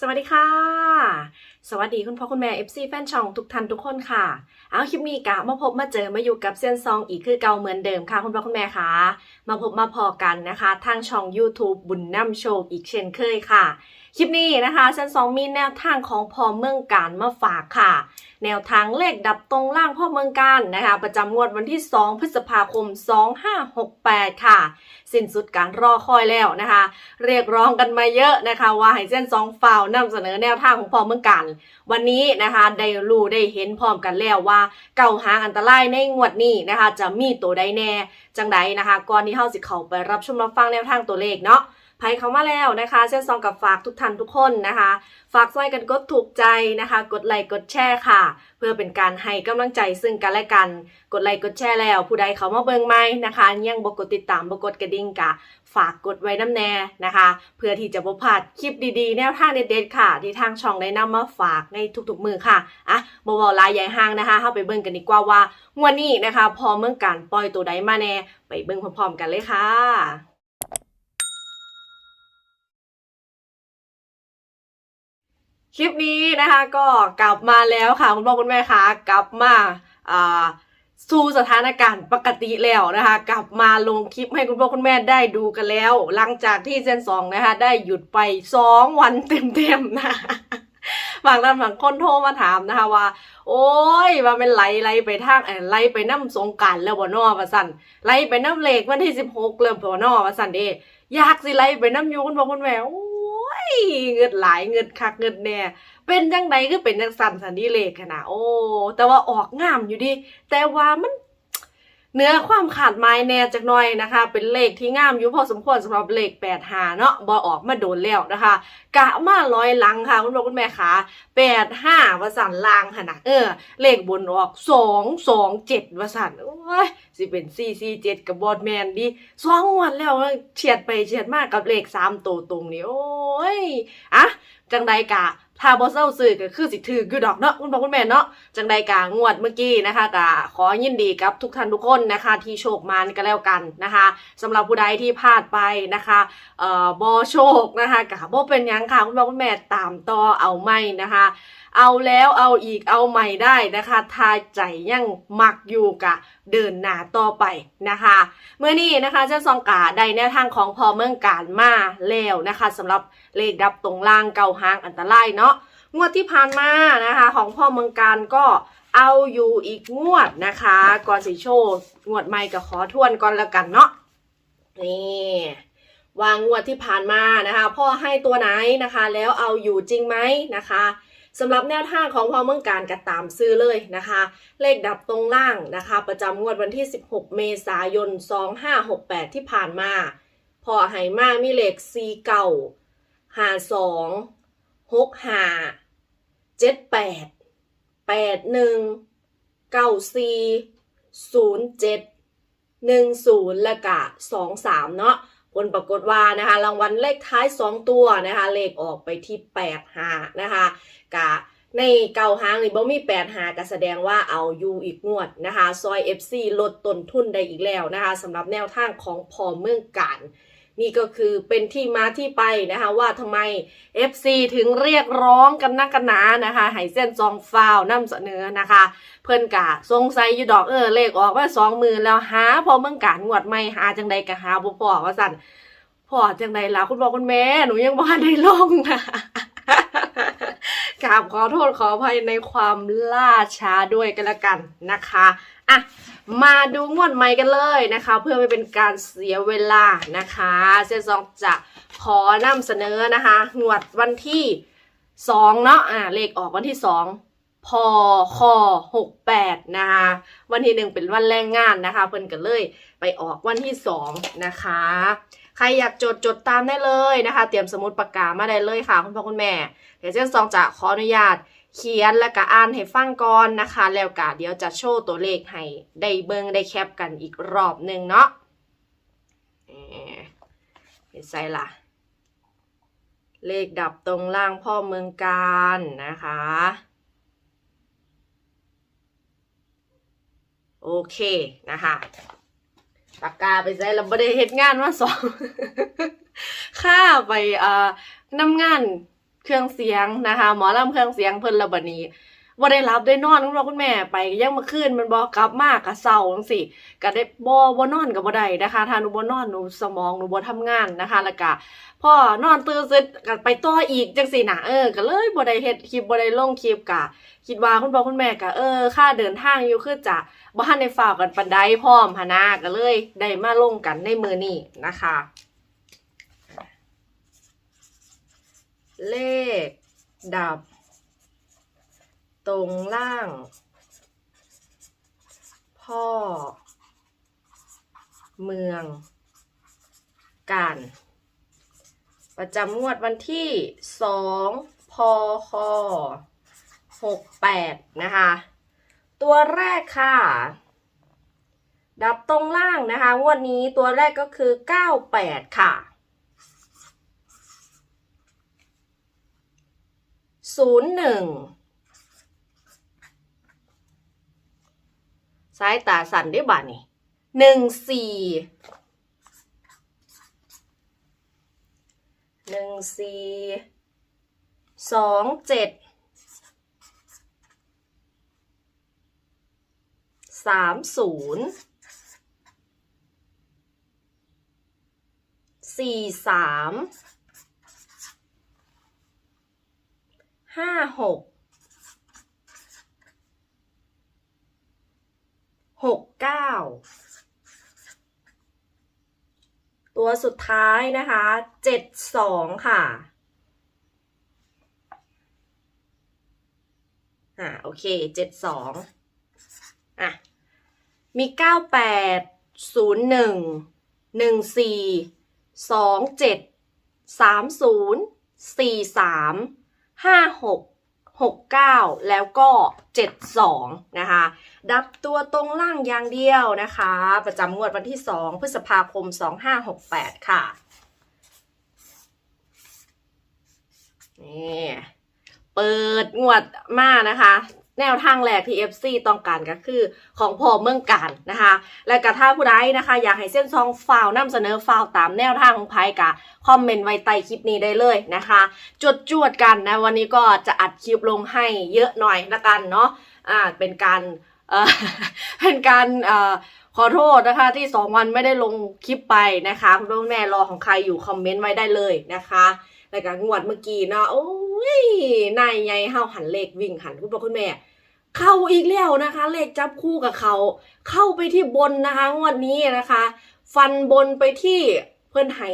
สวัสดีค่ะ สวัสดีคุณพ่อคุณแม่ FC แฟนช่องทุกท่านทุกคนค่ะ เอาคลิปนี้กะมาพบมาเจอมาอยู่กับเซียนซองอีกคือเก่าเหมือนเดิมค่ะ คุณพ่อคุณแม่ค่ะมาพบมาพอกันนะคะ ทางช่อง YouTube บุญน้ำโชคอีกเช่นเคยค่ะคลิปนี้นะคะเซียนซองมีแนวทางของพ่อเมืองการมาฝากค่ะ แนวทางเลขดับตรงล่างพ่อเมืองการนะคะ ประจำงวดวันที่ 2 พฤษภาคม 2568 ค่ะ สิ้นสุดการรอคอยแล้วนะคะ เรียกร้องกันมาเยอะนะคะ ว่าให้เส้นสองฝ่าวนำเสนอแนวทางของพ่อเมืองกันวันนี้นะคะได้รู้ได้เห็นพร้อมกันแล้วว่า เก่าหางอันตรายในงวดนี้นะคะ จะมีตัวใดแน่จังใดนะคะก่อนที่เฮาสิเข้าไปรับชมรับฟังแนวทางตัวเลขเนาะ ไพ่เขามาแล้วนะคะเส้นซองกับฝากทุกท่านทุกคนนะคะ ฝากช่วยกันกดถูกใจนะคะ กดไลค์กดแชร์ค่ะ เพื่อเป็นการให้กำลังใจซึ่งกันและกัน กดไลค์กดแชร์แล้ว ผู้ใดเขามาเบิ่งไหมนะคะยังบกดติดตามบกดกระดิ่งกะ ฝากกดไว้น้ำแน่นะคะ เพื่อที่จะบ่พลาดคลิปดีๆ แนวทางเด็ดๆค่ะ ที่ทางช่องได้นำมาฝากในทุกๆมือค่ะอะบ่เว้าหลายใหญ่ห้างนะคะเข้าไปเบิ่งกันดีกว่าว่างวดนี้นะคะ พอเมื่อการปล่อยตัวใดมาแน่ไปเบิ่งพร้อมๆกันเลยค่ะ คลิปนี้นะคะก็กลับมาแล้วค่ะคุณพ่อคุณแม่คะกลับมาอ่าสู่สถานการณ์ปกติแล้วนะคะ กลับมาลงคลิปให้คุณพ่อคุณแม่ได้ดูกันแล้ว หลังจากที่เซนสองนะคะได้หยุดไปสองวันเต็มๆนะบางท่านบางคนโทรมาถามนะคะว่า โอ้ยว่าเป็นไหลไหลไปทางไหลไปน้ำสงการแล้วบ่นอว่าสั่นไหลไปน้ำเหลขวันที่สิบหกเลยบ่นอว่าสั่นเด้อยากสิไหลไปน้ำอยูคุณพ่อคุณแม่โอ้ ยเงิดหลายเงิดคักเงิดแน่เป็นจังไดก็เป็นจังสันสันดีเลขขนาดโอ้แต่ว่าออกงามอยู่ดิแต่ว่ามัน เนื้อความขาดไม้แน่จักหน่อยนะคะ เป็นเลขที่งามอยู่พอสมควรสำหรับเลขแปดหาเนาะบอออกมาโดนแล้วนะคะ กะมาร้อยหลังค่ะคุณพ่อคุณแม่คะแปดห้าวสันลางขนาดเออ เลขบนออกสองสองเจ็ดวสันโอ้ยสิเป็นสี่สี่เจ็ดกับบอดแมนดิสองงวันแล้วเฉียดไปเฉียดมากกับเลขสามตัวตรงนี้โอ้ยอะจังใดกะ ถ้าบ่เศร้าซื้อก็คือสิถืออยู่ดอกเนาะคุณพ่อคุณแม่เนาะจังใดกางวดเมื่อกี้นะคะกะขอยินดีกับทุกท่านทุกคนนะคะ ที่โชคมานก็แล้วกันนะคะสำหรับผู้ใดที่พลาดไปนะคะเอ่อบ่โชคนะคะกะบ่เป็นยังค่ะคุณพ่อคุณแม่ตามต่อเอาไม่นะคะ เอาแล้วเอาอีกเอาใหม่ได้นะคะทาใจยังมักอยู่กะเดินหน้าต่อไปนะคะ เมื่อนี้นะคะเจ้าซองกาได้แนวทางของพอเมืองการมาแล้วนะคะสำหรับเลขดับตรงล่างเก่าหางอันตรายเนาะ งวดที่ผ่านมานะคะ ของพ่อเมืองการก็เอาอยู่อีกงวดนะคะ ก่อนสิโชว์งวดใหม่ก็ขอทวนก่อนแล้วกันเนาะนี่วางงวดที่ผ่านมานะคะ พ่อให้ตัวไหนนะคะ แล้วเอาอยู่จริงไหมนะคะสำหรับแนวทางของพ่อเมืองการก็ตามซื้อเลยนะคะ เลขดับตรงล่างนะคะ ประจำงวดวันที่ 16 เมษายน 2568 ที่ผ่านมา พอไหมามีเลข4เก่าหา2 52 65 78 81 94 07 10และกะ23เนาะผลปรากฏว่านะคะรางวัลเลขท้าย2ตัวนะคะเลขออกไปที่8หานะคะกะในเก่าหางนี่บ่มี8หาก็แสดงว่าเอาอยู่อีกงวดนะคะ ซอย FC ลดต้นทุนได้อีกแล้วนะคะสำหรับแนวทางของพอเมืองการ นี่ก็คือเป็นที่มาที่ไปนะคะว่าทำไม FC ถึงเรียกร้องกันนักกันหนานะคะให้เส้นซองฟาวนำเสนอนะคะ เพื่อนกะสงสัยอยู่ดอกเออเลขออกว่าสองมือแล้วหาพอเมืองการงวดไม่หาจังใดกะหาบ่พอว่าสั่นพอจังใดล่ะคุณบอกคุณแม่หนูยังบ่ทันได้ลงนะกราบขอโทษขออภัยในความล่าช้าด้วยกันละกันนะคะ อะมาดูงวดใหม่กันเลยนะคะ เพื่อไม่เป็นการเสียเวลานะคะเซนซองจะขอนำเสนอนะคะงวดวันที่สองเนาะอ่าเลขออกวันที่สองพอคอหกแปดนะคะวันที่หนึ่งเป็นวันแรงงานนะคะ เพิ่นก็เลยไปออกวันที่สองนะคะ ใครอยากจดจดตามได้เลยนะคะ เตรียมสมุดปากกามาได้เลยค่ะ คุณพ่อคุณแม่ เดี๋ยวเจ้าซองจะขออนุญาต เขียนและก็อ่านให้ฟังก่อนนะคะ แล้วก็เดี๋ยวจะโชว์ตัวเลขให้ได้เบิ่งได้แคปกันอีกรอบหนึ่งเนาะเห็นไซล่ะเลขดับตรงล่างพ่อเมืองการนะคะ โอเคนะคะปากกาไปใส่ล้วบ่ได้เฮ็ดงานมาสอง ค่าไปเอ่อนำงาน เครื่องเสียงนะคะ หมอลำเครื่องเสียงเพิ่นระบนี้บ่ได้รับได้นอนคุณพ่อคุณแม่ไปยังมาคืนมันบ่กลับมากกะเศร้าจังซี่ก็ได้บ่บ่นอนก็บ่ได้นะคะถ้าหนูบ่นอนหนูสมองหนูบ่ทำงานนะคะแล้วก็พอนอนตื่นเสร็จก็ไปต่ออีกจังซี่นะเออก็เลยบ่ได้เฮ็ดคลิปบ่ได้ลงคลิปกะคิดว่าคุณพ่อคุณแม่ก็เออค่าเดินทางอยู่คือจะบ่ทันได้ฝากกันปานใดพร้อมหนนาก็เลยได้มาลงกันในมือนี้นะคะ เลข ดับ ตรงล่าง พ่อ เมือง การ ประจำงวดวันที่สองพคหกแปดนะคะ ตัวแรกค่ะ ดับตรงล่างนะคะ งวดนี้ตัวแรกก็คือเก้าแปดค่ะ ศูนย์หนึ่งสายตาสั่นได้บ่านี่หนึ่งสี่หนึ่งสี่สองเจ็ดสามศูนย์สี่สาม ห้าหกหกเก้าตัวสุดท้ายนะคะเจ็ดสองค่ะอ่าโอเคเจ็ดสองอะมีเก้าแปดศูนย์หนึ่งหนึ่งสี่สองเจ็ดสามศูนย์สี่สาม ห้าหกหกเก้าแล้วก็เจ็ดสองนะคะ ดับตัวตรงล่างอย่างเดียวนะคะ ประจำงวดวันที่สองพฤษภาคมสองห้าหกแปดค่ะ นี่ เปิดงวดมานะคะ แนวทางแรกที่ FC ต้องการก็คือของพอเมืองการนะคะ และกระถ้าผู้ใดนะคะ อยากให้เส้นซองฟาวนำเสนอฟาวตามแนวทางของไพ่กะคอมเมนต์ไว้ใต้คลิปนี้ได้เลยนะคะจดจวดกันนะ วันนี้ก็จะอัดคลิปลงให้เยอะหน่อยละกันเนาะอ่าเป็นการเอ่อเป็นการเอ่อขอโทษนะคะที่สองวันไม่ได้ลงคลิปไปนะคะคุณพ่อคุณแม่รอของใครอยู่คอมเมนต์ไว้ได้เลยนะคะ แล้วก็งวดเมื่อกี้เนาะโอ้ ยนายไงเฮาหันเลขวิ่งหันคุณพ่อคุณแม่ เข้าอีกแล้วนะคะ เลขจับคู่กับเขา เข้าไปที่บนนะคะงวดนี้นะคะ ฟันบนไปที่เพื่อนไห้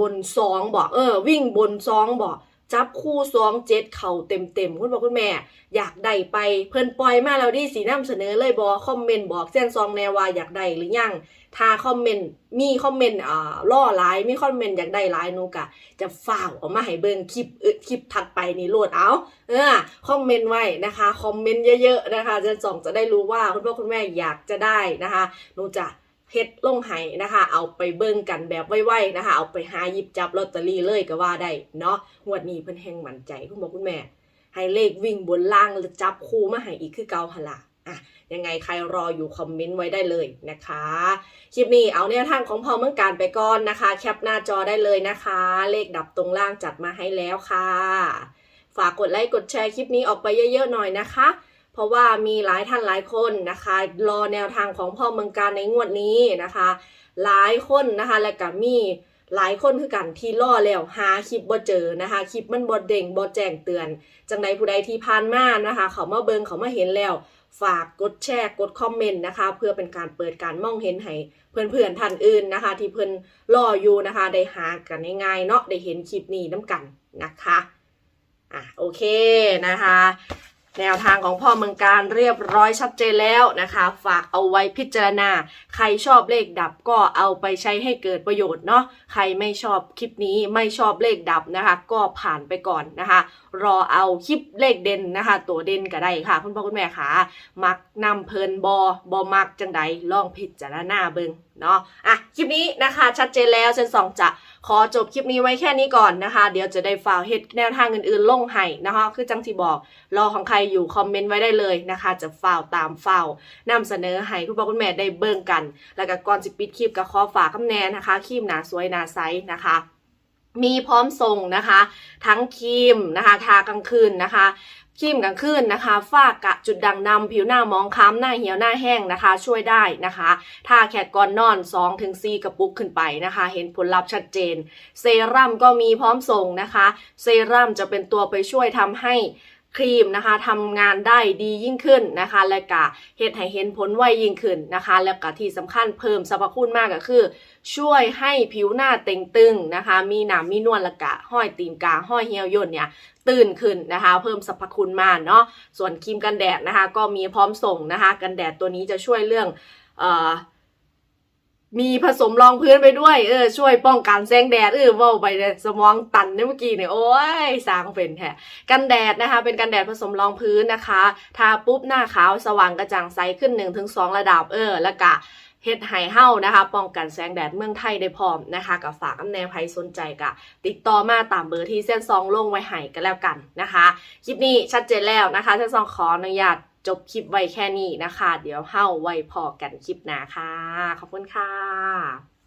บนซองบอกเออ วิ่งบนซองบอก จับคู่สองเจ็ดเข่าเต็มเต็มๆคุณบอกคุณแม่ อยากได้ไปเพิ่นปล่อยมาแล้วดิสีน้ำเสนอเลยบอคอมเมนต์บอกเส้นซองแนวว่าอยากได้หรือยังถ้าคอมเมนต์มีคอมเมนต์อ่าล่อไลน์มีคอมเมนต์อยากได้ไลน์นูกะ จะฝ่าวออกมาให้เบิ่งคลิปคลิปถัดไปนี่โหลดเอาเออคอมเมนต์ไว้นะคะคอมเมนต์เยอะๆนะคะเจนสองจะได้รู้ว่าคุณพ่อคุณแม่อยากจะได้นะคะนูจะ เฮ็ดลงไห้นะคะ เอาไปเบิ่งกันแบบไวๆนะคะ เอาไปหาหยิบจับลอตเตอรี่เลยก็ว่าได้เนาะงวดนี้เพิ่นแห่งมั่นใจคุณพ่อคุณแม่ ให้เลขวิ่งบนล่างแล้วจับคู่มาให้อีกคือเก่าหนละอะยังไงใครรออยู่คอมเมนต์ไว้ได้เลยนะคะ คลิปนี้เอาแนวทางของพอเมืองการไปก่อนนะคะ แคปหน้าจอได้เลยนะคะ เลขดับตรงล่างจัดมาให้แล้วค่ะ ฝากกดไลค์กดแชร์คลิปนี้ออกไปเยอะๆหน่อยนะคะ เพราะว่ามีหลายท่านหลายคนนะคะ รอแนวทางของพ่อเมืองการในงวดนี้นะคะ หลายคนนะคะและก็มีหลายคนคือกันที่ล่อแล้วหาคลิปบ่เจอนะคะคลิปมันบ่เด้งบ่แจ้งเตือน จังใดผู้ใดที่ผ่านมานะคะ เขามาเบิงเขามาเห็นแล้ว ฝากกดแชร์กดคอมเมนต์นะคะ เพื่อเป็นการเปิดการมองเห็นให้เพื่อนๆท่านอื่นนะคะ ที่เพิ่นรออยู่นะคะ ได้หากันง่ายๆเนาะได้เห็นคลิปนี้น้ำกันนะคะอะโอเคนะคะ แนวทางของพ่อเมืองการเรียบร้อยชัดเจนแล้วนะคะ ฝากเอาไว้พิจารณา ใครชอบเลขดับก็เอาไปใช้ให้เกิดประโยชน์เนาะใครไม่ชอบคลิปนี้ไม่ชอบเลขดับนะคะ ก็ผ่านไปก่อนนะคะ รอเอาคลิปเลขเด่นนะคะ ตัวเด่นก็ได้ค่ะ คุณพ่อคุณแม่ค่ะมักนำเพลินบอบอมักจังใดลองพิจารณาเบิง เนาะอะคลิปนี้นะคะ ชัดเจนแล้วเซนสองจะขอจบคลิปนี้ไว้แค่นี้ก่อนนะคะ เดี๋ยวจะได้ฝาเฮ็ดแนวทางอื่นๆลงให้นะคะ คือจังที่บอกรอของใครอยู่คอมเมนต์ไว้ได้เลยนะคะ จะฝ่าวตามฝ่าวนำเสนอให้คุณพ่อคุณแม่ได้เบิ่งกัน แล้วก็ก่อนสิปิดคลิปก็ขอฝากคำแนนนะคะครีมหนาสวยหนาใสนะคะมีพร้อมส่งนะคะ ทั้งครีมนะคะทากลางคืนนะคะ ครีมกลางคืนนะคะฝ้ากระจุดด่างดำผิวหน้ามองคล้ำหน้าเหี่ยวหน้าแห้งนะคะ ช่วยได้นะคะทาแขกก่อนนอน 2-4 กระปุกขึ้นไปนะคะ เห็นผลลัพธ์ชัดเจน เซรั่มก็มีพร้อมส่งนะคะ เซรั่มจะเป็นตัวไปช่วยทำให้ ครีมนะคะทำงานได้ดียิ่งขึ้นนะคะ และก็เฮ็ดให้เห็นผลไวยิ่งขึ้นนะคะ แล้วก็ที่สำคัญเพิ่มสรรพคุณมากก็คือ ช่วยให้ผิวหน้าเต่งตึงนะคะ มีหนามมีนวลและกะห้อยตีนกาห้อยเหี่ยวย่นเนี่ยตื่นขึ้นนะคะ เพิ่มสรรพคุณมากเนาะส่วนครีมกันแดดนะคะ ก็มีพร้อมส่งนะคะ กันแดดตัวนี้จะช่วยเรื่องเอ่อ มีผสมรองพื้นไปด้วย เออ ช่วยป้องกันแสงแดด เออว่าไปเลยสมองตันเนี่ยเมื่อกี้เนี่ยโอ้ยสร้างเป็นแท้กันแดดนะคะ เป็นกันแดดผสมรองพื้นนะคะทาปุ๊บหน้าขาวสว่างกระจ่างใสขึ้น 1-2 ระดับเออ แล้วก็เฮ็ดไห้เฮานะคะ ป้องกันแสงแดดเมืองไทยได้พร้อมนะคะกับฝากอันแนวใครสนใจกะ ติดต่อมาตามเบอร์ที่เส้นซองลงไว้ให้กันแล้วกันนะคะ คลิปนี้ชัดเจนแล้วนะคะ เส้นซองขออนุญาต จบคลิปไว้แค่นี้นะคะ เดี๋ยวเฮาไว้พอกันคลิปหน้าค่ะ ขอบคุณค่ะ